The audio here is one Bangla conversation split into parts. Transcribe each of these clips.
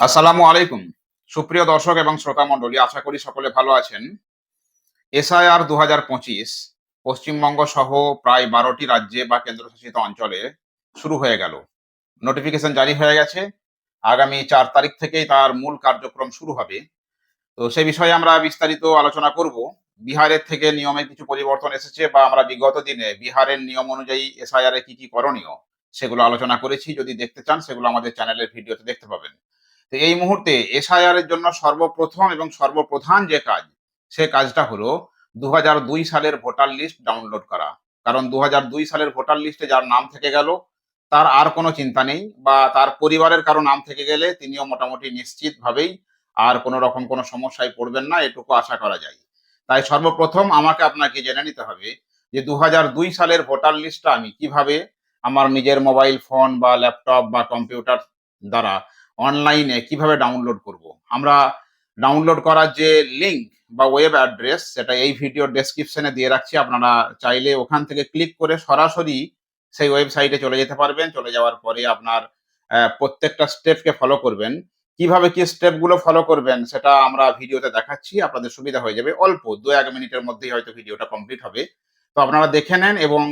আসসালামু আলাইকুম। সুপ্রিয় দর্শক এবং শ্রোতা মণ্ডলী, আশা করি সকলে ভালো আছেন। এসআইআর দু হাজার পঁচিশ পশ্চিমবঙ্গ সহ প্রায় বারোটি রাজ্যে বা কেন্দ্রশাসিত অঞ্চলে শুরু হয়ে গেল। নোটিফিকেশন জারি হয়ে গেছে। আগামী চার তারিখ থেকেই তার মূল কার্যক্রম শুরু হবে। তো সে বিষয়ে আমরা বিস্তারিত আলোচনা করব। বিহারের থেকে নিয়মে কিছু পরিবর্তন এসেছে বা আমরা বিগত দিনে বিহারের নিয়ম অনুযায়ী এসআইআর এ কি কি করণীয় সেগুলো আলোচনা করেছি। যদি দেখতে চান সেগুলো আমাদের চ্যানেলের ভিডিওতে দেখতে পাবেন। তো এই মুহূর্তে এসআইআর এর জন্য সর্বপ্রথম এবং সর্বপ্রধান যে কাজ, সে কাজটা হলো দু হাজার দুই সালের ভোটার লিস্ট ডাউনলোড করা। কারণ দু হাজার দুই সালের ভোটার লিস্টে যার নাম থেকে গেল, তার আর কোনো চিন্তা নেই বা তার পরিবারের কারও নাম থেকে গেলে তিনিও মোটামুটি নিশ্চিতভাবেই আর কোনো রকম কোনো সমস্যায় পড়বেন না, এটুকু আশা করা যায়। তাই সর্বপ্রথম আমাকে আপনাকে জেনে নিতে হবে যে দু হাজার দুই সালের ভোটার লিস্টটা আমি কীভাবে আমার নিজের মোবাইল ফোন বা ল্যাপটপ বা কম্পিউটার দ্বারা অনলাইনে কীভাবে ডাউনলোড করব? আমরা ডাউনলোড করার যে লিংক বা ওয়েব অ্যাড্রেস সেটা এই ভিডিওর ডেসক্রিপশনে দিয়ে রাখছি। আপনারা চাইলে ওখান থেকে ক্লিক করে সরাসরি সেই ওয়েবসাইটে চলে যেতে পারবেন। চলে যাওয়ার পরে আপনার প্রত্যেকটা স্টেপকে ফলো করবেন। কীভাবে কি স্টেপগুলো ফলো করবেন, সেটা আমরা ভিডিওতে দেখাচ্ছি। আপনাদের সুবিধা হয়ে যাবে। অল্প দু এক মিনিটের মধ্যেই হয়তো ভিডিওটা কমপ্লিট হবে। তো আপনারা দেখে নেন এবং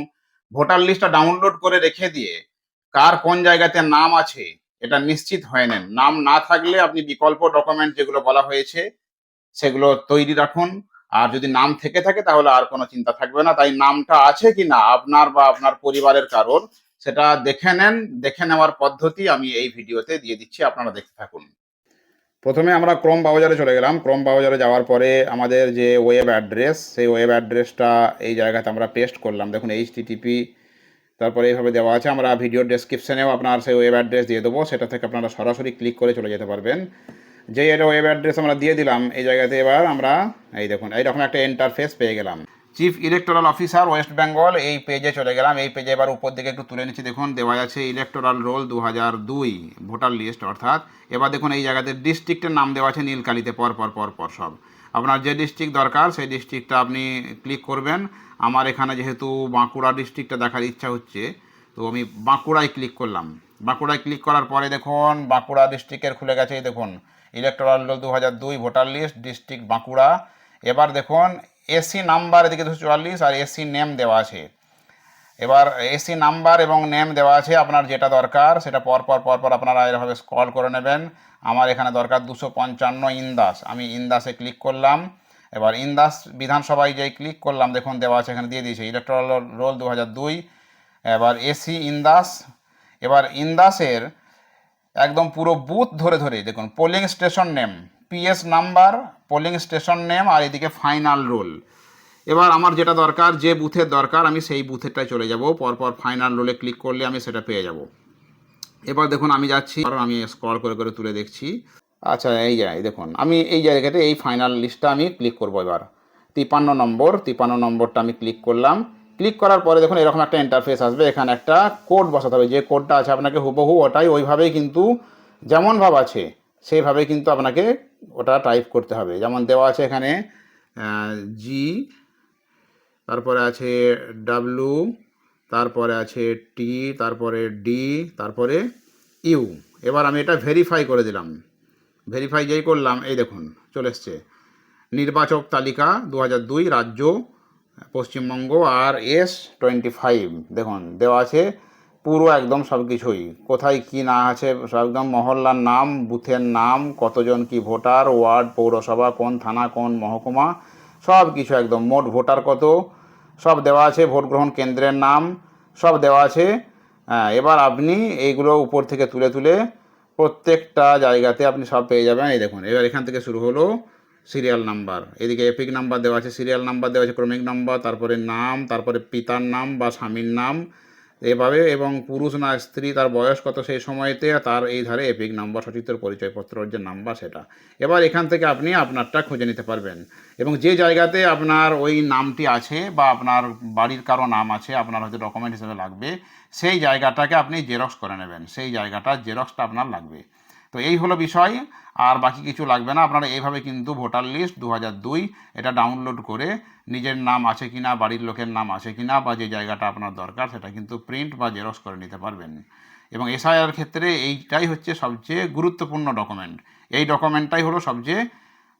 ভোটার লিস্টটা ডাউনলোড করে রেখে দিয়ে কার কোন জায়গাতে নাম আছে এটা নিশ্চিত হয়ে নেন। নাম না থাকলে আপনি বিকল্প ডকুমেন্ট যেগুলো বলা হয়েছে, সেগুলো তৈরি রাখুন। আর যদি নাম থেকে থাকে, তাহলে আর কোনো চিন্তা থাকবে না। তাই নামটা আছে কি না আপনার বা আপনার পরিবারের কারোর, সেটা দেখে নেন। দেখে নেওয়ার পদ্ধতি আমি এই ভিডিওতে দিয়ে দিচ্ছি, আপনারা দেখতে থাকুন। প্রথমে আমরা ক্রম ব্রাউজারে চলে গেলাম। ক্রম ব্রাউজারে যাওয়ার পরে আমাদের যে ওয়েব অ্যাড্রেস সেই ওয়েব অ্যাড্রেসটা এই জায়গাতে আমরা পেস্ট করলাম। দেখুন এইচ টিটিপি তারপরে এইভাবে দেওয়া আছে, আমরা ভিডিও ডেসক্রিপশনেও আপনার সেই ওয়েব অ্যাড্রেস দিয়ে দেবো, সেটা থেকে আপনারা সরাসরি ক্লিক করে চলে যেতে পারবেন। যে এটা ওয়েব অ্যাড্রেস আমরা দিয়ে দিলাম, এই জায়গাতে এবার আমরা, এই দেখুন, এইরকম একটা ইন্টারফেস পেয়ে গেলাম। Chief electoral officer West Bengal এই পেজে চলে গেলাম, এই পেজে এবার উপর দিকে একটু তুলে নিচ্ছি, দেখুন, দেওয়া আছে ইলেকটোরাল রোল দু হাজার দুই ভোটার লিস্ট অর্থাৎ, এবার দেখুন, এই জায়গাতে ডিস্ট্রিক্টের নাম দেওয়া আছে, নীলকালিতে, পর পর পর পর সব। আপনার যে ডিস্ট্রিক্ট দরকার, সেই ডিস্ট্রিক্টটা আপনি ক্লিক করবেন। আমার এখানে যেহেতু বাঁকুড়া ডিস্ট্রিক্টটা দেখার ইচ্ছা হচ্ছে, তো আমি বাঁকুড়ায় ক্লিক করলাম। বাঁকুড়ায় ক্লিক করার পরে দেখুন, বাঁকুড়া ডিস্ট্রিক্টের খুলে গেছে দেখুন। ইলেকটোরাল রোল দু হাজার দুই ভোটার লিস্ট ডিস্ট্রিক্ট বাঁকুড়া। এবার দেখুন এসি নাম্বার এদিকে দুশো চুয়াল্লিশ আর এসি নেম দেওয়া আছে। এবার এসি নাম্বার এবং নেম দেওয়া আছে, আপনার যেটা দরকার, সেটা পরপর পর পর পর আপনারা এরভাবে স্ক্রল করে নেবেন। আমার এখানে দরকার দুশো পঞ্চান্ন ইন্দাস। আমি ইন্দাসে ক্লিক করলাম। এবার ইন্দাস বিধানসভায় যেই ক্লিক করলাম, দেখুন দেওয়া আছে, এখানে দিয়ে দিয়েছে ইলেকট্রাল রোল দু দুই এবার এসি ইন্দাস। এবার ইন্দাসের একদম পুরো বুথ ধরে ধরে, দেখুন polling station name PS number polling station name আর এদিকে ফাইনাল রোল এবার আমার যেটা দরকার, যে বুথের দরকার, আমি সেই বুথেরটায় চলে যাব। পরপর ফাইনাল রোলে ক্লিক করলে আমি সেটা পেয়ে যাব। এবার দেখুন আমি যাচ্ছি কারণ আমি স্ক্রল করে করে তুলে দেখছি। আচ্ছা এই জায়গায় দেখুন, আমি এই জায়গাতে এই ফাইনাল লিস্টটা আমি ক্লিক করব এবার। তিপান্ন নম্বর তিপান্ন নম্বরটা আমি ক্লিক করলাম। ক্লিক করার পরে দেখুন এরকম একটা ইন্টারফেস আসবে, এখানে একটা কোড বসাতে হবে। যে কোডটা আছে আপনাকে হুবহু ওটাই ওইভাবেই কিন্তু যেমন ভাব আছে সেইভাবে কিন্তু আপনাকে ওটা টাইপ করতে হবে। যেমন দেওয়া আছে এখানে জি তারপরে আছে ডাব্লু তারপরে আছে টি, তারপরে ডি, তারপরে ইউ। এবার আমি এটা ভেরিফাই করে দিলাম। ভেরিফাই যেই করলাম, এই দেখুন, চলে এসছে। নির্বাচক তালিকা দু দুই, রাজ্য, পশ্চিমবঙ্গ আর এস টোয়েন্টি ফাইভ দেখুন, দেওয়া আছে পুরো একদম সব কিছুই। কোথায় কি না আছে একদম মহল্লার নাম, বুথের নাম, কতজন কি ভোটার, ওয়ার্ড, পৌরসভা, কোন থানা, কোন মহকুমা, সব কিছু একদম। মোট ভোটার কত? সব দেওয়া আছে ভোট গ্রহণ কেন্দ্রের নাম, সব দেওয়া আছে। হ্যাঁ এবার আপনি এইগুলো উপর থেকে তুলে তুলে প্রত্যেকটা জায়গাতে আপনি সব পেয়ে যাবেন। এই দেখুন, এবার এখান থেকে শুরু হলো সিরিয়াল নাম্বার। এদিকে এপিক নাম্বার দেওয়া আছে, সিরিয়াল নাম্বার দেওয়া আছে, ক্রমিক নাম্বার, তারপরে নাম, তারপরে পিতার নাম বা স্বামীর নাম। এভাবে এবং পুরুষ না স্ত্রী তার বয়স কত সেই সময়তে তার এই ধারে এপিক নাম্বার সচিত্র পরিচয়পত্রর যে নাম্বার সেটা। এবার এখান থেকে আপনি আপনারটা খুঁজে নিতে পারবেন। এবং যে জায়গাতে আপনার ওই নামটি আছে বা আপনার বাড়ির কারও নাম আছে, আপনার হয়তো ডকুমেন্ট হিসেবে লাগবে, সেই জায়গাটাকে আপনি জেরক্স করে নেবেন। সেই জায়গাটা জেরক্সটা আপনার লাগবে। তো এই হলো বিষয়। আর বাকি কিছু লাগবে না। আপনারা এইভাবে কিন্তু ভোটার লিস্ট দু দুই এটা ডাউনলোড করে নিজের নাম আছে কি না বাড়ির লোকের নাম আছে কি না বা যে জায়গাটা আপনার দরকার সেটা কিন্তু প্রিন্ট বা জেরক্স করে নিতে পারবেন। এবং এসআইআর ক্ষেত্রে এইটাই হচ্ছে সবচেয়ে গুরুত্বপূর্ণ ডকুমেন্ট এই ডকুমেন্টটাই হলো সবচেয়ে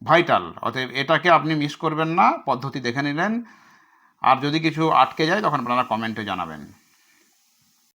ভাইটাল অতএব এটাকে আপনি মিস করবেন না, পদ্ধতি দেখে নিলেন। আর যদি কিছু আটকে যায় তখন আপনারা কমেন্টে জানাবেন।